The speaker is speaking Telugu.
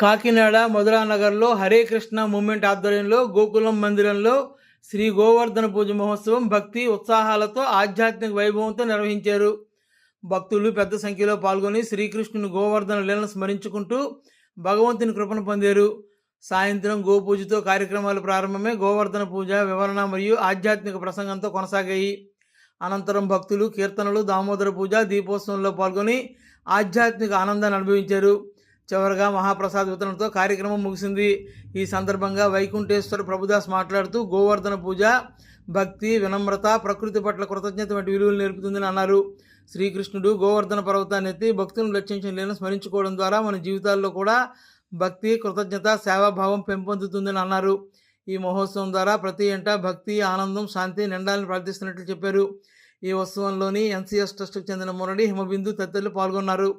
కాకినాడ మధురానగర్లో హరే కృష్ణ మూమెంట్ ఆధ్వర్యంలో గోకులం మందిరంలో శ్రీ గోవర్ధన పూజ మహోత్సవం భక్తి ఉత్సాహాలతో ఆధ్యాత్మిక వైభవంతో నిర్వహించారు. భక్తులు పెద్ద సంఖ్యలో పాల్గొని శ్రీకృష్ణుని గోవర్ధన లీలను స్మరించుకుంటూ భగవంతుని కృపను పొందారు. సాయంత్రం గోపూజతో కార్యక్రమాలు ప్రారంభమై గోవర్ధన పూజ వివరణ మరియు ఆధ్యాత్మిక ప్రసంగంతో కొనసాగాయి. అనంతరం భక్తులు కీర్తనలు దామోదర పూజ దీపోత్సవంలో పాల్గొని ఆధ్యాత్మిక ఆనందాన్ని అనుభవించారు. చివరగా మహాప్రసాద్ వితరణతో కార్యక్రమం ముగిసింది. ఈ సందర్భంగా వైకుంఠేశ్వర ప్రభుదాస్ మాట్లాడుతూ గోవర్ధన పూజ భక్తి వినమ్రత ప్రకృతి పట్ల కృతజ్ఞత వంటి విలువలు నేర్పుతుందని అన్నారు. శ్రీకృష్ణుడు గోవర్ధన పర్వతాన్ని ఎత్తి భక్తులను లక్షించిన లేని స్మరించుకోవడం ద్వారా మన జీవితాల్లో కూడా భక్తి కృతజ్ఞత సేవాభావం పెంపొందుతుందని అన్నారు. ఈ మహోత్సవం ద్వారా ప్రతి ఇంట భక్తి ఆనందం శాంతి నిండాలని ప్రార్థిస్తున్నట్లు చెప్పారు. ఈ ఉత్సవంలోని ఎన్సీఎస్ ట్రస్ట్కు చెందిన మురళి హిమబిందు తదితరులు పాల్గొన్నారు.